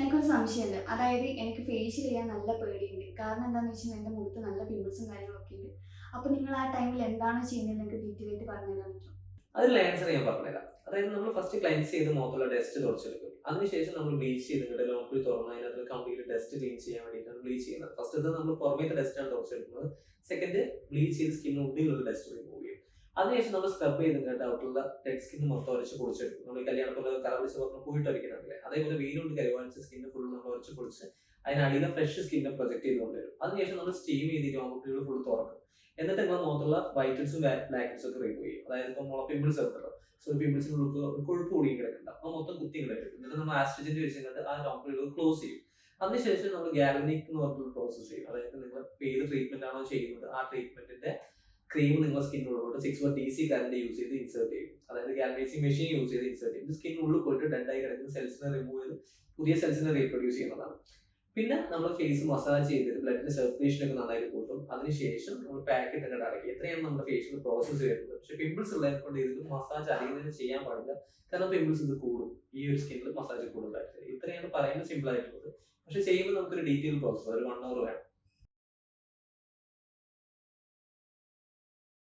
എനിക്കൊരു സംശയമുണ്ട്. അതായത് എനിക്ക് ഫേഷ്യൽ ചെയ്യാൻ നല്ല പേടിയുണ്ട്. കാരണം എന്താണെന്ന് വെച്ചാൽ എന്റെ മുഖത്ത് നല്ല പിമ്പിൾസും കാര്യങ്ങളൊക്കെ ഉണ്ട്. അപ്പോൾ നിങ്ങൾ ആ ടൈമിൽ എന്താണ് ചെയ്യുന്നത്? എനിക്ക് ഡീറ്റെയിൽ പറഞ്ഞു തരാൻ പറ്റും അതിൽ ആൻസർ ഞാൻ പറഞ്ഞുതരാം അതായത് നമ്മൾ ഫസ്റ്റ് ക്ലൻസ് ചെയ്ത് മുഖത്തുള്ള ഡസ്റ്റ് തുടച്ചെടുക്കും. അതിനുശേഷം നമ്മൾ ബ്ലീച്ച് ചെയ്തിട്ട് ലോക്കിൽ തുറന്ന് അതിനകത്ത് കംപ്ലീറ്റ് ടെസ്റ്റ് ക്ലീൻ ചെയ്യാൻ വേണ്ടിയിട്ടാണ് ബ്ലീച്ച് ചെയ്യുന്നത്. ഫസ്റ്റ് നമ്മൾ പുറമേത്തെ ടെസ്റ്റ് ആണ് തുടച്ചെടുക്കുന്നത്. സെക്കൻഡ് ബ്ലീച്ച് ചെയ്ത് സ്കിന്നിന് ഉള്ളിലുള്ള ഡസ്റ്റ് അതിനുശേഷം നമ്മൾ സ്ക്രബ് ചെയ്ത് കേട്ടോ. ഔട്ടുള്ള ഡെഡ് സ്കിൻ മൊത്തം ഉരച്ച് പൊളിച്ചെടുക്കും നമ്മൾ ഈ കല്യാണത്തുള്ള കറവിച്ച് പറഞ്ഞ പോയിട്ട് ഒരിക്കുന്നുണ്ടല്ലേ അതേപോലെ വെയിലുകൊണ്ട് കരുവാണിച്ച സ്കിന്ന് ഫുൾ നമ്മൾ ഉരച്ച് പൊളിച്ച് അതിനടിയിലെ ഫ്രഷ് സ്കിന്നെ പ്രൊജക്ട് ചെയ്തുകൊണ്ട് വരും. അതിനുശേഷം നമ്മൾ സ്റ്റീം ചെയ്തിട്ട് ആൺകുട്ടികൾ ഫുൾ തുറക്കും. എന്നിട്ട് നിങ്ങൾ മുഖത്തുള്ള വൈറ്റൽസും ബ്ലാക്കറ്റ്സും ഒക്കെ റിമൂവ് ചെയ്യും. അതായത് ഇപ്പം മുള പിമ്പിൾസ് എടുത്തല്ലോ സോ പിമ്പിൾസിന് ഒരു കൊഴുപ്പ് കൂടി കിടക്കുന്നുണ്ട് അപ്പോൾ മൊത്തം കുത്തി കിടക്കും എന്നിട്ട് നമ്മൾ ആസ്ട്രജന്റ് വെച്ചിട്ട് ആ ഡോക്ടറുകൾ ക്ലോസ് ചെയ്യും. അതിനുശേഷം നമ്മൾ ഗാലനിക് എന്ന് പറഞ്ഞൊരു പ്രോസസ്സ് ചെയ്യും. അതായത് നിങ്ങൾ ഏത് ട്രീറ്റ്മെന്റ് ആണോ ചെയ്യുന്നത് ആ ട്രീറ്റ്മെന്റിന്റെ ക്രീം നിങ്ങൾ സ്കിന്നിലോട്ട് six one D C current use ചെയ്ത് ഇൻസേർട്ട് ചെയ്യും. അതായത് ഗാലനൈസിങ് മെഷീൻ യൂസ് ചെയ്ത് ഇൻസേർട്ട് ചെയ്യും. സ്കിൻ ഉള്ളിൽ പോയിട്ട് ഡെഡായി കിടക്കുന്ന സെൽസിനെ റിമൂവ് ചെയ്ത് പുതിയ സെൽസിനെ റീപ്രൊഡ്യൂസ് ചെയ്യുന്നതാണ്. പിന്നെ നമ്മൾ ഫേസ് മസാജ് ചെയ്തിട്ട് ബ്ലഡിന്റെ സർക്കുലേഷൻ ഒക്കെ നന്നായിട്ട് കൂട്ടും. അതിനുശേഷം നമ്മൾ പാക്കറ്റ് ഒക്കെ അടക്കി എത്രയാണ് നമ്മുടെ ഫേഷ്യൽ പ്രോസസ്സ് വരുന്നത്. പക്ഷെ പിമ്പിൾസ് ഉള്ളതിനെ കൊണ്ട് ഇതിൽ മസാജ് അധികം ചെയ്യാൻ പാടില്ല. കാരണം പിമ്പിൾസ് ഇത് കൂടും. ഈ ഒരു സ്കിന്നിൽ മസാജ് കൂടുതലായിട്ട് ഇത്രയാണ് പറയുന്നത് സിമ്പിൾ ആയിട്ടുള്ളത്. പക്ഷെ ചെയ്യുമ്പോൾ നമുക്കൊരു ഡീറ്റെയിൽ പ്രോസസ്സ് ഒരു വൺ അവർ വേണം.